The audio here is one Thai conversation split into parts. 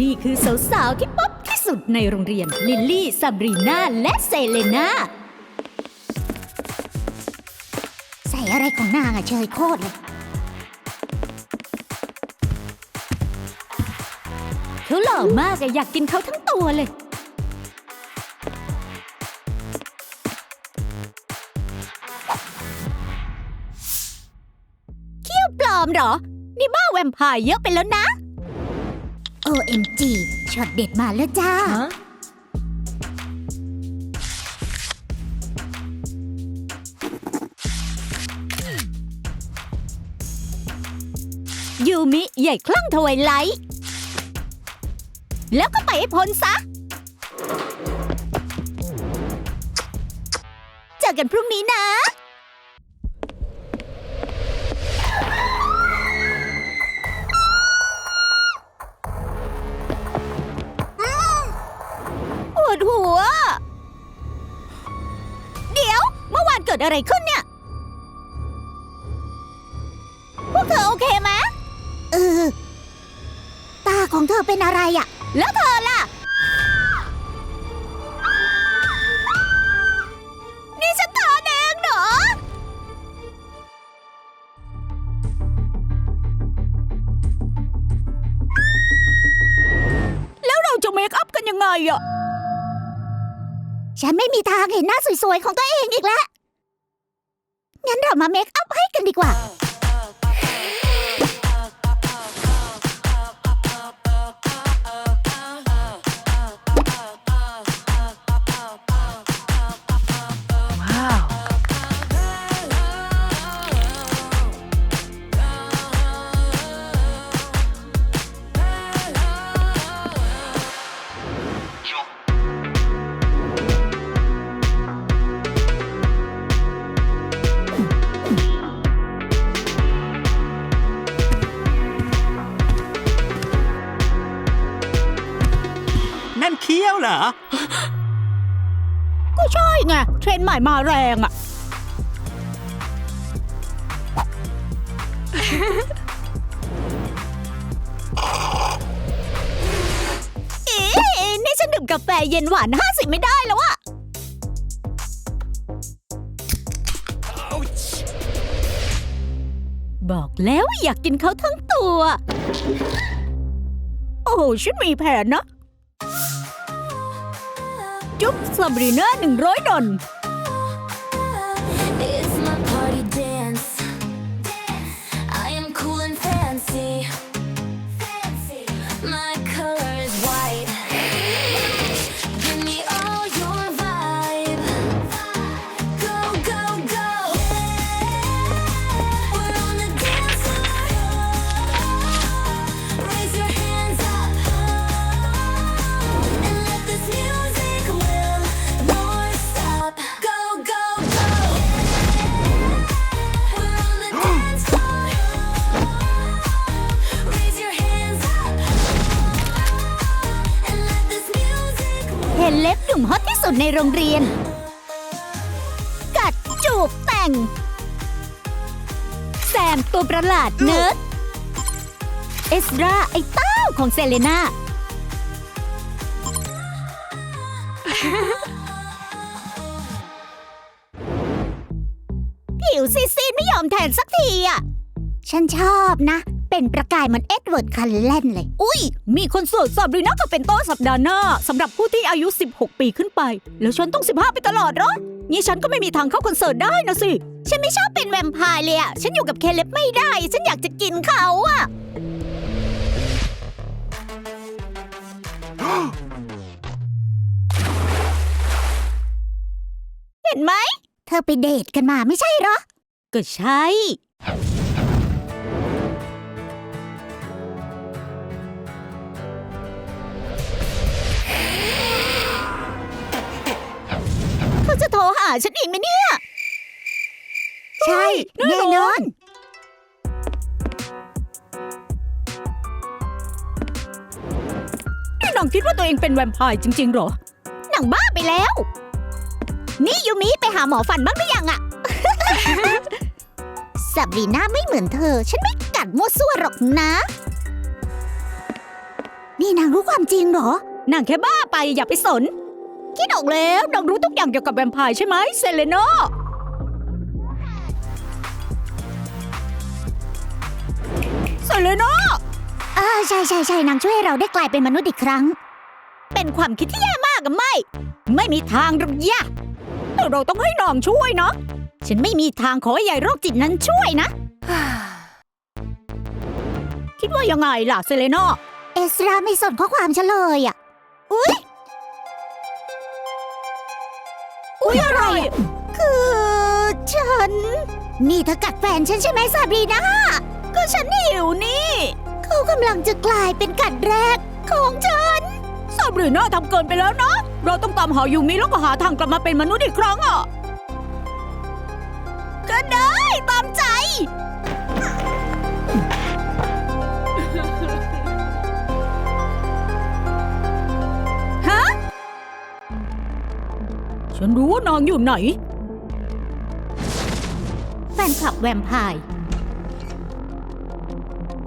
นี่คือสาวๆที่ป๊อปที่สุดในโรงเรียน ลิลลี่ซาบรีนาและเซเลนาใส่อะไรของนางอะเชยโคตรเลยเขาหล่อมากอะอยากกินเขาทั้งตัวเลยปลอมเหรอ นี่บ้าแวมไพร์เยอะไปแล้วนะ OMG ช็อตเด็ดมาแล้วจ้า ยูมิใหญ่คลั่งทวายไลท์แล้วก็ไปให้พ้นซะ เจอกันพรุ่งนี้นะ กิดอะไรขึ้นเนี่ย พวกเธอโอเคไหมเออ ตาของเธอเป็นอะไรอะแล้วเธอล่ะ นี่ฉันตาแดงเหรอ แล้วเราจะเมคอัพกันยังไงอะ ฉันไม่มีทางเห็นหน้าสวยๆของตัวเองอีกแล้ว งั้นเรามาเมคอัพให้กันดีกว่า นั่นเคี้ยวเหรอ ก็ใช่ไงเทรนด์ใหม่มาแรงอะเอ๊ะนี่ฉันดื่มกาแฟเย็นหวานห้าสิบไม่ได้แล้วอะบอกแล้วอยากกินเขาทั้งตัว โอ้โหฉันมีแผนนะ จุ๊บซาบรีน่าหนึ่งร้อยดอล ดในโรงเรียน กัดจูบแต่ง แซมตัวประหลาดเนิร์ด เอสราไอ้เต้าของเซเลนาผิวซีดๆไม่ยอมแทนสักทีอะ ฉันชอบนะ เป็นประกายเหมือนเอ็ดเวิร์ดคันเลนเลย อุ้ย มีคอนเสิร์ตสับรีน่ากับเป็นโต้สัปดาห์หน้าสำหรับผู้ที่อายุ 16 ปีขึ้นไป แล้วฉันต้อง 15 ไปตลอดเหรองี้ฉันก็ไม่มีทางเข้าคอนเสิร์ตได้นะสิ ฉันไม่ชอบเป็นแวมไพร์เลยอะฉันอยู่กับเคเล็บไม่ได้ ฉันอยากจะกินเขาอะเห็นไหม เธอไปเดทกันมาไม่ใช่เหรอ ก็ใช่ โทรหาฉันอีกไหมเนี่ย ใช่ แน่แน่นอนนอน นี่น้องคิดว่าตัวเองเป็นแวมไพร์จริง ๆ เหรอ หนังบ้าไปแล้ว นี่ยูมิไปหาหมอฟันบ้างหรือยังอะ สับรีน่าไม่เหมือนเธอ ฉันไม่กัดมั่วซั่วหรอกนะ นี่นางรู้ความจริงเหรอ นางแค่บ้าไปอย่าไปสน คิดออกแล้วนางรู้ทุกอย่างเกี่ยวกับแวมไพร์ใช่ไหมเซเลโนเซเลโนอ่าใช่ใช่ใช่นางช่วยให้เราได้กลายเป็นมนุษย์อีกครั้ง เป็นความคิดที่แย่มากอะไม่ ไม่มีทางหรอกย่าแต่เราต้องให้น้องช่วยเนาะฉันไม่มีทางขอให้ยายโรคจิตนั้นช่วยนะ คิดว่ายังไงล่ะเซเลโนเอสราไม่สนข้อความฉันเลยอะ อุ้ย คือฉัน นี่เธอกัดแฟนฉันใช่ไหมซาบรีนาก็ฉันหิวนี่ เขากำลังจะกลายเป็นกัดแรกของฉันซาบรีน่าทำเกินไปแล้วนะ เราต้องตามหายูมิแล้วก็หาทางกลับมาเป็นมนุษย์อีกครั้งอะ ก็ได้ตามใจ ฉันรู้ว่านางอยู่ไหน แฟนคลับแวมไพร์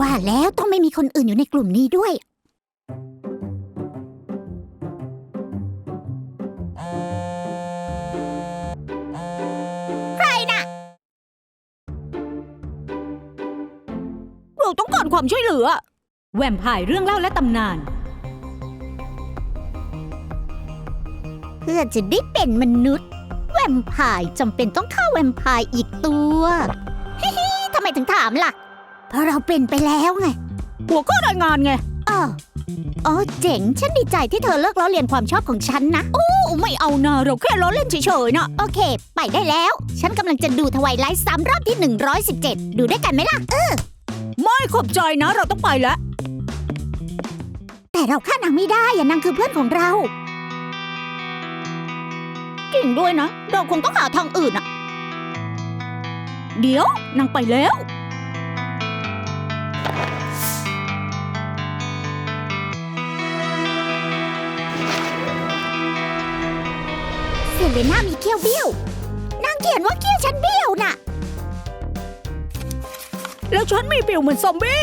ว่าแล้วต้องไม่มีคนอื่นอยู่ในกลุ่มนี้ด้วย ใครน่ะ เราต้องการความช่วยเหลือ แวมไพร์เรื่องเล่าและตำนาน เพื่อจะได้เป็นมนุษย์ แวมไพร์จำเป็นต้องฆ่าแวมไพร์อีกตัวฮิฮิทำไมถึงถามล่ะ เพราะเราเป็นไปแล้วไง หัวข้อรายงานไงอ๋ออ๋อเจ๋ง ฉันดีใจที่เธอเลิกล้อเลียนความชอบของฉันนะ โอ้ ไม่เอานะเราแค่ล้อเล่นเฉยๆนะโอเค ไปได้แล้ว ฉันกำลังจะดูทวายไลท์ซ้ำรอบที่ 117 ดูด้วยกันไหมล่ะไม่ขอบใจนะ เราต้องไปแล้ว แต่เราฆ่านางไม่ได้อะนางคือเพื่อนของเรา จริงด้วยนะ เราคงต้องหาทางอื่นอะเดี๋ยวนางไปแล้ว เซเลน่ามีเขี้ยวเบี้ยว นางเขียนว่าเขี้ยวฉันเบี้ยวน่ะ แล้วฉันมีผิวเหมือนซอมบี้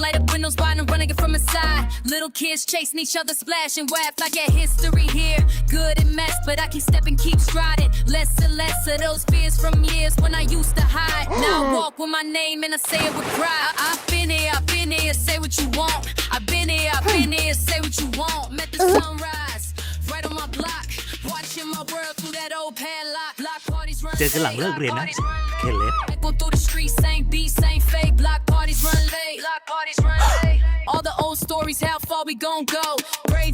light up windows wide and running it from inside. Little kids chasing each other, splashing, whack I a history here. Good and mess, but I keep stepping, keep striding. Less and less of those fears from years when I used to hide. Now I walk with my name and I say it with pride. I- I've been here, I've been here, say what you want. I've been here, I've been here, say what you want. Met the sunrise, right on my block. Watching my world through that old padlock. Block parties run เจอกันหลังเลิกเรียนนะ Block parties run เคเล็บ Go through the streets, same beat, same fake. Block parties run late. Block parties run late. All the old stories, how far we gon' go?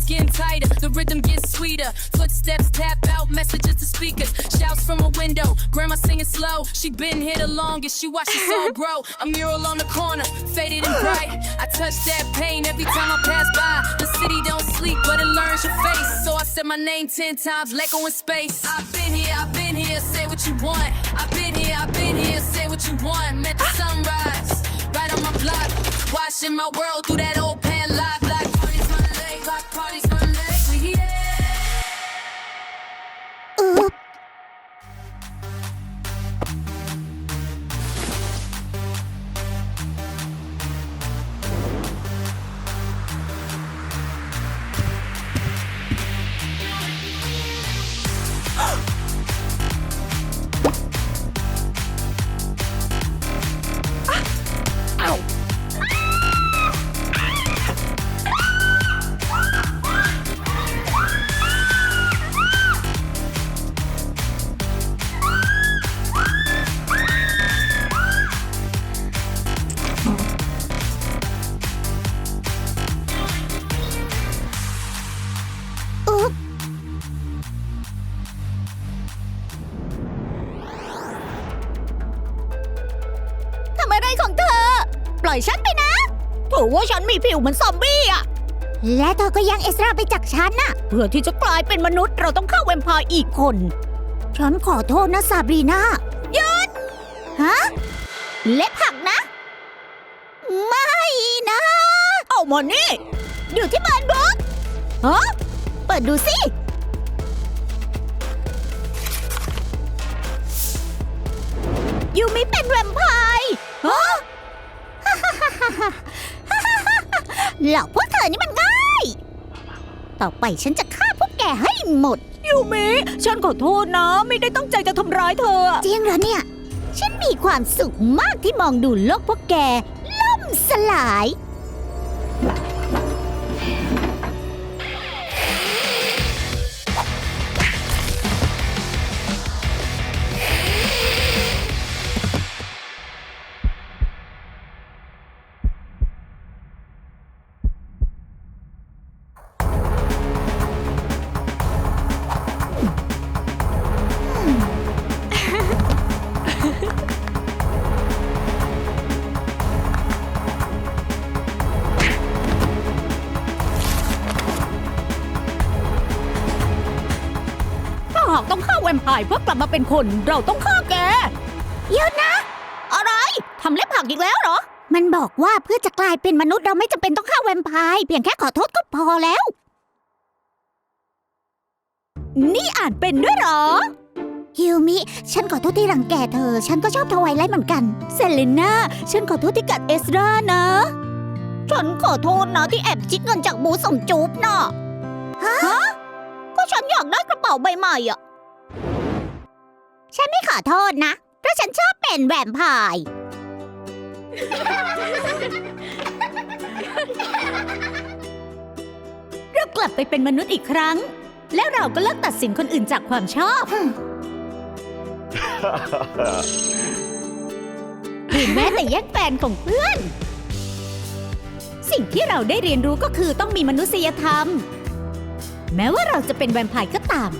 Braids getting tighter, the rhythm gets sweeter. Footsteps tap out, messages to speakers. Shouts from a window, grandma singing slow. She been here the longest, she watched the song grow. A mural on the corner, faded and bright. I touch that pain every time I pass by. The city don't sleep, but it learns your face. So I said my name ten times, let go in space. I've been here, I've been here, say what you want. I've been here, I've been here, say what you want. Met the sunrise, right on my block. Watching my world through that มีผิวเหมือนซอมบี้อะและเธอก็ยังเอสราไปจากฉันน่ะ เพื่อที่จะกลายเป็นมนุษย์เราต้องฆ่าแวมไพร์อีกคน ฉันขอโทษนะซาบรีนาหยุดฮะเล็บหักนะ ไม่นะ เอามานี่ อยู่ที่เบิร์นบุ๊กฮะเปิดดูสิยูมิเป็นแวมไพร์ฮะ หลอกพวกเธอนี่มันง่าย ต่อไปฉันจะฆ่าพวกแกให้หมด ยูมิ ฉันขอโทษนะ ไม่ได้ตั้งใจจะทำร้ายเธอ จริงเหรอเนี่ย ฉันมีความสุขมากที่มองดูโลกพวกแกล่มสลาย มไพร์เพื่อกลับมาเป็นคนเราต้องฆ่าแกเดี๋ยวนะ อะไรทำเล็บผักอีกแล้วเหรอ มันบอกว่าเพื่อจะกลายเป็นมนุษย์เราไม่จำเป็นต้องฆ่าแวมไพร์เพียงแค่ขอโทษก็พอแล้ว นี่อ่านเป็นด้วยเหรอ ฮิวมิ ฉันขอโทษที่รังแกเธอ ฉันก็ชอบทวายไลท์เหมือนกัน เซเลน่า ฉันขอโทษที่กัดเอสรานะ ฉันขอโทษนะที่แอบจิกเงินจากบูสมจูบน่ะ ฮะ ก็ฉันอยากได้กระเป๋าใบใหม่อะ ฉันไม่ขอโทษนะ เพราะฉันชอบเป็นแวมไพร์ เรากลับไปเป็นมนุษย์อีกครั้ง และเราก็เลิกตัดสินคนอื่นจากความชอบ หรือแม้แต่แยกแฟนของเพื่อน สิ่งที่เราได้เรียนรู้ก็คือต้องมีมนุษยธรรม แม้ว่าเราจะเป็นแวมไพร์ก็ตาม